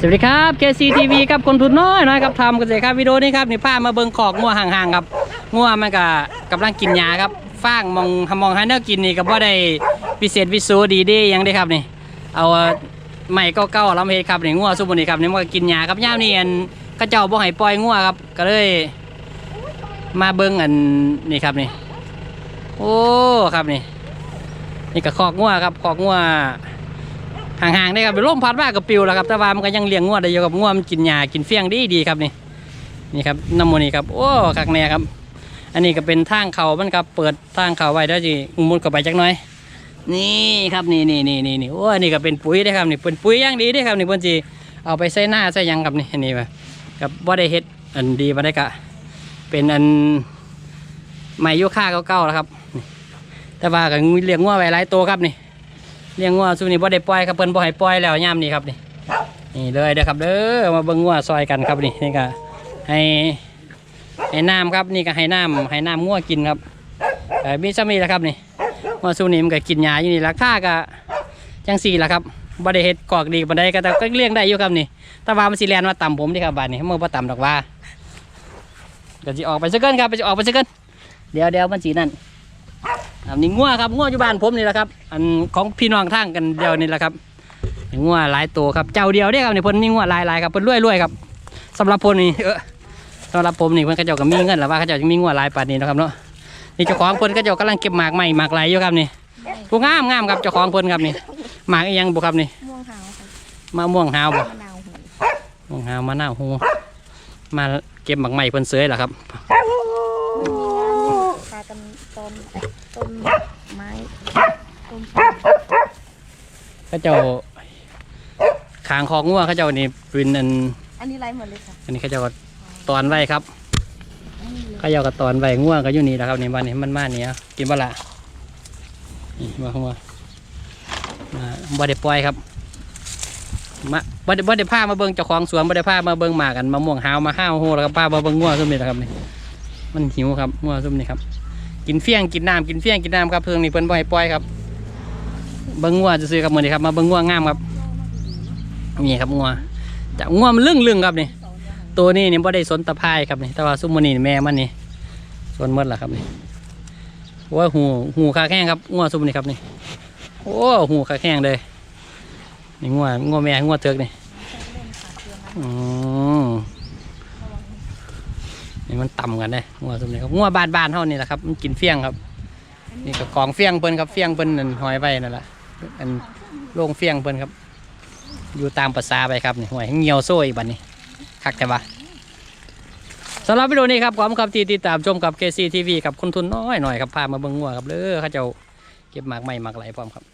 สวัสดีครับ KCTV ครับคนทุนน้อยน้อยครับทำเกษตรครับวิดีโอนี้ครับนี่พามาเบิงขอกงัวห่างๆครับงัวมันก็กำลังกินหญ้าครับฟางมองมองหาแนวกินนี่ก็บ่ได้พิเศษวิโสดีด้หยังได้ครับนี่ เอาใหม่เก่าๆลำเฮ็ดครับนี่งัวซุปนี่ครับนี่มันก็กินหญ้าครับย่ามนี่อันเขาเจ้าบ่ให้ปล่อยงัวครับ ก็เลย มาเบิงอันนี่ครับนี่โอ้ครับนี่ นี่ก็คอกงัวครับคอกงัว ห่างๆได้ครับเป็นลมพัดมากกับปิวแล้วครับแต่ว่ามันก็ยังเลี้ยงงัวได้อยู่กับงวมันกินหญ้ากินเฟี้ยงดีดีๆครับนี่นี่ครับน้ำมันนี่ครับโอ้คักแน่ครับ อันนี้ก็เป็นทางเขามันครับเปิดทางเขาไว้ได้จีมุดเข้าไปจักหน่อย นี่ครับนี่นี่นี่นี่นี่โอ้อันนี้ก็เป็นปุ๋ยได้ครับนี่เป็นปุ๋ยย่างดีได้ครับนี่เพิ่นจีเอาไปใส่หน้าใส่ยังครับนี่อันนี้ว่ากับบ่าได้เฮ็ดอันดีมาได้กะ เป็นอันไม้โยค่าเก่าๆแล้วครับ แต่ว่าก็เลี้ยงงัวไว้หลายตัวครับนี่ เลี้ยงงัวซุนี่บ่ได้ปล่อยครับเพิ่นบ่ให้ปล่อยแล้วยามนี้ครับนี่นี่เลยเด้อครับเด้อมาเบิ่งงัวซอยกันครับนี่นี่ก็ให้ให้น้ำครับนี่ก็ให้น้ำให้น้ำงัวกินครับเอ่อมีซ้ำนี่แหละครับนี่งัวซุนี่มันก็กินหญ้าอยู่นี่ราคาก็จังสี่ละครับบ่ได้เฮ็ดกอกดีปานใดก็แต่ก็เลี้ยงได้อยู่ครับนี่แต่ว่ามันสิแล่นมาต่ำผมนี่ครับบาดนี้มันบ่ต่ำดอกว่าก็สิออกไปซะเกินครับไปสิออกไปซะเกินเดี๋ยวเดี๋ยวมันสินั่น ครับนี่งัวครับงัวอยู่บ้านผมนี่แหละครับ อันของพี่น้องทางกันเดียวนี่แหละครับงัวหลายตัวครับเจ้าเดียวเด้อครับนี่เพิ่นมีงัวหลายหลายครับเพิ่นรวยรวยครับสำหรับผมนี่เออสำหรับผมนี่เพิ่นเขาเจ้าก็มีเงินแล้วว่าเขาเจ้าจะมีงัวหลายปานนี้นะครับเนาะนี่เจ้าของเพิ่นเขาเจ้ากำลังเก็บหมากใหม่หมากไหลอยู่ครับนี่ผู้งามงามครับเจ้าของเพิ่นครับนี่หมากอีหยังบ่ครับนี่ม่วงหาวค่ะมะม่วงหาวบ่มะม่วงหาวมะนาวฮูมาเก็บหมากใหม่เพิ่นเสยล่ะครับพากัน ต้นต้นไม้ต้นเขาเจ้าขางคอกงัวเขาเจ้านี่เป็นอันอันนี้ไรหมดเลยค่ะอันนี้เขาเจ้าก็ตอนไว้ครับเขาเจ้าก็ตอนไว้ง่วงก็อยู่นี่แหละครับนี่บ้านนี้มันมาเนี่ยกินบ่ละนี่มาเข้ามามาบ่ได้ปล่อยครับมาบ่ได้บ่ได้พามาเบิ่งเจ้าของสวนบ่ได้พามาเบิ่งหมากกันมะม่วงหาวมาห้าวโหแล้วก็พามาเบิ่งง่วงซุ่มนี่แหละครับนี่มันหิวครับง่วงซุ่มนี่ครับ กินเฟี้ยงกินน้ำกินเฟี้ยงกินน้ำครับเพิ่งนี่เพิ่นบ่ให้ปล่อยครับเบิ่งง่วงซื่อๆครับมือนี้ครับมาเบิ่งง่วงามครับนี่ครับง่วงจะง่วมันลึ่งๆครับนี่ตัวนี้นี่บ่ได้สนตะไคร้ครับนี่แต่ว่าซุมมอนี่แม่มันนี่สนมดละครับนี่โอ้ยหูหูคาแข้งครับงัวซุมนี่ครับนี่โอ้หูคาแข้งเลยนี่งัวงัวแม่งัวเถือกนี่อืม นี่มันต่ำกันเลยงัวซุมนี่ครับงัวบานบานๆเท่านี่แหละครับมันกินเฟี้ยงครับ นี่ก็กองเฟี้ยงเปิ้นครับเฟี้ยงเปิ้นนั่นหอยไว้นั่นแหละอันโล่งเฟี้ยงเปิ้นครับ อยู่ตามภาษาไปครับนี่หอยเหี่ยวโซ่อีกบัดนี้คักแต่ว่าสำหรับวิดีโอนี้ครับขอบคุณครับที่ติดตามชมกับ KC TV กับคนทุนน้อยหน่อยครับพามาเบิ่งงัวครับเด้อเขาเจ้าเก็บหมากใหม่หมากไหลพร้อมครับ